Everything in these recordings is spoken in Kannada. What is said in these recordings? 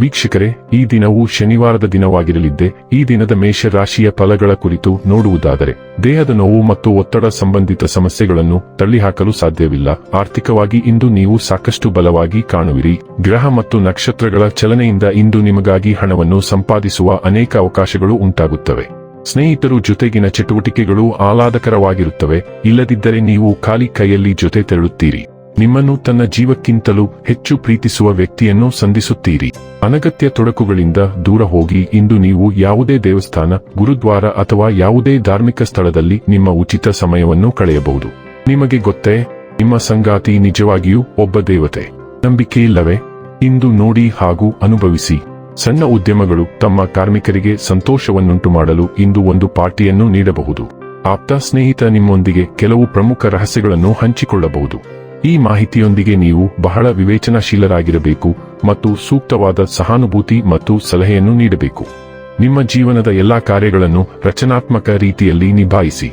ವೀಕ್ಷಕರೇ, ಈ ದಿನವು ಶನಿವಾರದ ದಿನವಾಗಿರಲಿದ್ದೆ. ಈ ದಿನದ ಮೇಷ ರಾಶಿಯ ಫಲಗಳ ಕುರಿತು ನೋಡುವುದಾದರೆ, ದೇಹದ ನೋವು ಮತ್ತು ಒತ್ತಡ ಸಂಬಂಧಿತ ಸಮಸ್ಯೆಗಳನ್ನು ತಳ್ಳಿಹಾಕಲು ಸಾಧ್ಯವಿಲ್ಲ. ಆರ್ಥಿಕವಾಗಿ ಇಂದು ನೀವು ಸಾಕಷ್ಟು ಬಲವಾಗಿ ಕಾಣುವಿರಿ. ಗ್ರಹ ಮತ್ತು ನಕ್ಷತ್ರಗಳ ಚಲನೆಯಿಂದ ಇಂದು ನಿಮಗಾಗಿ ಹಣವನ್ನು ಸಂಪಾದಿಸುವ ಅನೇಕ ಅವಕಾಶಗಳು ಉಂಟಾಗುತ್ತವೆ. ಸ್ನೇಹಿತರು ಜೊತೆಗಿನ ಚಟುವಟಿಕೆಗಳು ಆಹ್ಲಾದಕರವಾಗಿರುತ್ತವೆ. ಇಲ್ಲದಿದ್ದರೆ ನೀವು ಖಾಲಿ ಕೈಯಲ್ಲಿ ಜೊತೆ ತೆರಳುತ್ತೀರಿ. ನಿಮ್ಮನ್ನು ತನ್ನ ಜೀವಕ್ಕಿಂತಲೂ ಹೆಚ್ಚು ಪ್ರೀತಿಸುವ ವ್ಯಕ್ತಿಯನ್ನು ಸಂಧಿಸುತ್ತೀರಿ. ಅನಗತ್ಯ ತೊಡಕುಗಳಿಂದ ದೂರ ಹೋಗಿ ಇಂದು ನೀವು ಯಾವುದೇ ದೇವಸ್ಥಾನ, ಗುರುದ್ವಾರ ಅಥವಾ ಯಾವುದೇ ಧಾರ್ಮಿಕ ಸ್ಥಳದಲ್ಲಿ ನಿಮ್ಮ ಉಚಿತ ಸಮಯವನ್ನು ಕಳೆಯಬಹುದು. ನಿಮಗೆ ಗೊತ್ತೇ, ನಿಮ್ಮ ಸಂಗಾತಿ ನಿಜವಾಗಿಯೂ ಒಬ್ಬ ದೇವತೆ. ನಂಬಿಕೆಯಿಲ್ಲವೇ? ಇಂದು ನೋಡಿ ಹಾಗೂ ಅನುಭವಿಸಿ. ಸಣ್ಣ ಉದ್ಯಮಗಳು ತಮ್ಮ ಕಾರ್ಮಿಕರಿಗೆ ಸಂತೋಷವನ್ನುಂಟು ಮಾಡಲು ಇಂದು ಒಂದು ಪಾರ್ಟಿಯನ್ನು ನೀಡಬಹುದು. ಆಪ್ತ ಸ್ನೇಹಿತ ನಿಮ್ಮೊಂದಿಗೆ ಕೆಲವು ಪ್ರಮುಖ ರಹಸ್ಯಗಳನ್ನು ಹಂಚಿಕೊಳ್ಳಬಹುದು. ಈ ಮಾಹಿತಿಯೊಂದಿಗೆ ನೀವು ಬಹಳ ವಿವೇಚನಾಶೀಲರಾಗಿರಬೇಕು ಮತ್ತು ಸೂಕ್ತವಾದ ಸಹಾನುಭೂತಿ ಮತ್ತು ಸಲಹೆಯನ್ನು ನೀಡಬೇಕು. ನಿಮ್ಮ ಜೀವನದ ಎಲ್ಲಾ ಕಾರ್ಯಗಳನ್ನು ರಚನಾತ್ಮಕ ರೀತಿಯಲ್ಲಿ ನಿಭಾಯಿಸಿ.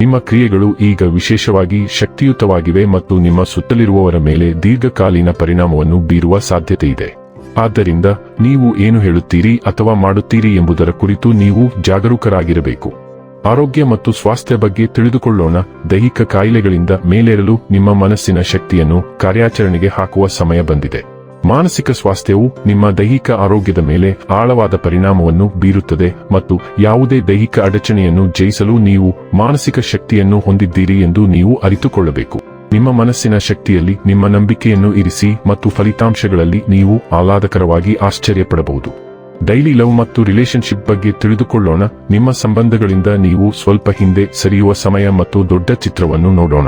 ನಿಮ್ಮ ಕ್ರಿಯೆಗಳು ಈಗ ವಿಶೇಷವಾಗಿ ಶಕ್ತಿಯುತವಾಗಿವೆ ಮತ್ತು ನಿಮ್ಮ ಸುತ್ತಲಿರುವವರ ಮೇಲೆ ದೀರ್ಘಕಾಲೀನ ಪರಿಣಾಮವನ್ನು ಬೀರುವ ಸಾಧ್ಯತೆ ಇದೆ ಆದ್ದರಿಂದ ನೀವು ಏನು ಹೇಳುತ್ತೀರಿ ಅಥವಾ ಮಾಡುತ್ತೀರಿ ಎಂಬುದರ ಕುರಿತು ನೀವು ಜಾಗರೂಕರಾಗಿರಬೇಕು. ಆರೋಗ್ಯ ಮತ್ತು ಸ್ವಾಸ್ಥ್ಯ ಬಗ್ಗೆ ತಿಳಿದುಕೊಳ್ಳೋಣ. ದೈಹಿಕ ಕಾಯಿಲೆಗಳಿಂದ ಮೇಲೇರಲು ನಿಮ್ಮ ಮನಸ್ಸಿನ ಶಕ್ತಿಯನ್ನು ಕಾರ್ಯಾಚರಣೆಗೆ ಹಾಕುವ ಸಮಯ ಬಂದಿದೆ. ಮಾನಸಿಕ ಸ್ವಾಸ್ಥ್ಯವು ನಿಮ್ಮ ದೈಹಿಕ ಆರೋಗ್ಯದ ಮೇಲೆ ಆಳವಾದ ಪರಿಣಾಮವನ್ನು ಬೀರುತ್ತದೆ ಮತ್ತು ಯಾವುದೇ ದೈಹಿಕ ಅಡಚಣೆಯನ್ನು ಜಯಿಸಲು ನೀವು ಮಾನಸಿಕ ಶಕ್ತಿಯನ್ನು ಹೊಂದಿದ್ದೀರಿ ಎಂದು ನೀವು ಅರಿತುಕೊಳ್ಳಬೇಕು. ನಿಮ್ಮ ಮನಸ್ಸಿನ ಶಕ್ತಿಯಲ್ಲಿ ನಿಮ್ಮ ನಂಬಿಕೆಯನ್ನು ಇರಿಸಿ ಮತ್ತು ಫಲಿತಾಂಶಗಳಲ್ಲಿ ನೀವು ಆಹ್ಲಾದಕರವಾಗಿ ಆಶ್ಚರ್ಯಪಡಬಹುದು. ಡೈಲಿ ಲವ್ ಮತ್ತು ರಿಲೇಶನ್ಶಿಪ್ ಬಗ್ಗೆ ತಿಳಿದುಕೊಳ್ಳೋಣ. ನಿಮ್ಮ ಸಂಬಂಧಗಳಿಂದ ನೀವು ಸ್ವಲ್ಪ ಹಿಂದೆ ಸರಿಯುವ ಸಮಯ ಮತ್ತು ದೊಡ್ಡ ಚಿತ್ರವನ್ನು ನೋಡೋಣ.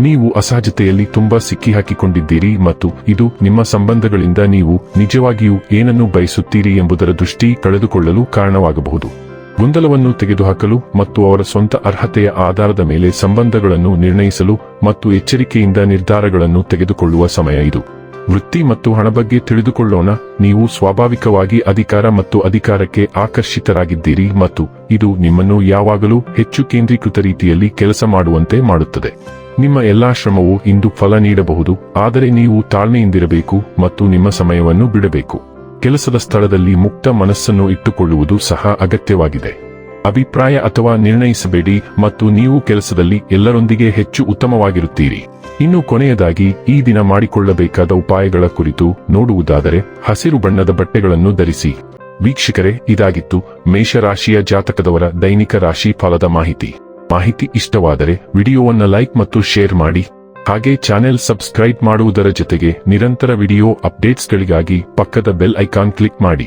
ನೀವು ಅಸಹಜತೆಯಲ್ಲಿ ತುಂಬಾ ಸಿಕ್ಕಿಹಾಕಿಕೊಂಡಿದ್ದೀರಿ ಮತ್ತು ಇದು ನಿಮ್ಮ ಸಂಬಂಧಗಳಿಂದ ನೀವು ನಿಜವಾಗಿಯೂ ಏನನ್ನು ಬಯಸುತ್ತೀರಿ ಎಂಬುದರ ದೃಷ್ಟಿ ಕಳೆದುಕೊಳ್ಳಲು ಕಾರಣವಾಗಬಹುದು. ಗೊಂದಲವನ್ನು ತೆಗೆದುಹಾಕಲು ಮತ್ತು ಅವರ ಸ್ವಂತ ಅರ್ಹತೆಯ ಆಧಾರದ ಮೇಲೆ ಸಂಬಂಧಗಳನ್ನು ನಿರ್ಣಯಿಸಲು ಮತ್ತು ಎಚ್ಚರಿಕೆಯಿಂದ ನಿರ್ಧಾರಗಳನ್ನು ತೆಗೆದುಕೊಳ್ಳುವ ಸಮಯ ಇದು. ವೃತ್ತಿ ಮತ್ತು ಹಣ ಬಗ್ಗೆ ತಿಳಿದುಕೊಳ್ಳೋಣ. ನೀವು ಸ್ವಾಭಾವಿಕವಾಗಿ ಅಧಿಕಾರ ಮತ್ತು ಅಧಿಕಾರಕ್ಕೆ ಆಕರ್ಷಿತರಾಗಿದ್ದೀರಿ ಮತ್ತು ಇದು ನಿಮ್ಮನ್ನು ಯಾವಾಗಲೂ ಹೆಚ್ಚು ಕೇಂದ್ರೀಕೃತ ರೀತಿಯಲ್ಲಿ ಕೆಲಸ ಮಾಡುವಂತೆ ಮಾಡುತ್ತದೆ. ನಿಮ್ಮ ಎಲ್ಲಾ ಶ್ರಮವು ಇಂದು ಫಲ ನೀಡಬಹುದು, ಆದರೆ ನೀವು ತಾಳ್ಮೆಯಿಂದಿರಬೇಕು ಮತ್ತು ನಿಮ್ಮ ಸಮಯವನ್ನು ಬಿಡಬೇಕು. ಕೆಲಸದ ಸ್ಥಳದಲ್ಲಿ ಮುಕ್ತ ಮನಸ್ಸನ್ನು ಇಟ್ಟುಕೊಳ್ಳುವುದು ಸಹ ಅಗತ್ಯವಾಗಿದೆ. ಅಭಿಪ್ರಾಯ ಅಥವಾ ನಿರ್ಣಯಿಸಬೇಡಿ ಮತ್ತು ನೀವು ಕೆಲಸದಲ್ಲಿ ಎಲ್ಲರೊಂದಿಗೆ ಹೆಚ್ಚು ಉತ್ತಮವಾಗಿರುತ್ತೀರಿ. ಇನ್ನು ಕೊನೆಯದಾಗಿ ಈ ದಿನ ಮಾಡಿಕೊಳ್ಳಬೇಕಾದ ಉಪಾಯಗಳ ಕುರಿತು ನೋಡುವುದಾದರೆ ಹಸಿರು ಬಣ್ಣದ ಬಟ್ಟೆಗಳನ್ನು ಧರಿಸಿ. ವೀಕ್ಷಕರೇ, ಇದಾಗಿತ್ತು ಮೇಷರಾಶಿಯ ಜಾತಕದವರ ದೈನಿಕ ರಾಶಿ ಫಲದ ಮಾಹಿತಿ. ಮಾಹಿತಿ ಇಷ್ಟವಾದರೆ ವಿಡಿಯೋವನ್ನು ಲೈಕ್ ಮತ್ತು ಶೇರ್ ಮಾಡಿ. ಹಾಗೆ ಚಾನೆಲ್ ಸಬ್ಸ್ಕ್ರೈಬ್ ಮಾಡುವುದರ ಜೊತೆಗೆ ನಿರಂತರ ವಿಡಿಯೋ ಅಪ್ಡೇಟ್ಸ್ಗಳಿಗಾಗಿ ಪಕ್ಕದ ಬೆಲ್ ಐಕಾನ್ ಕ್ಲಿಕ್ ಮಾಡಿ.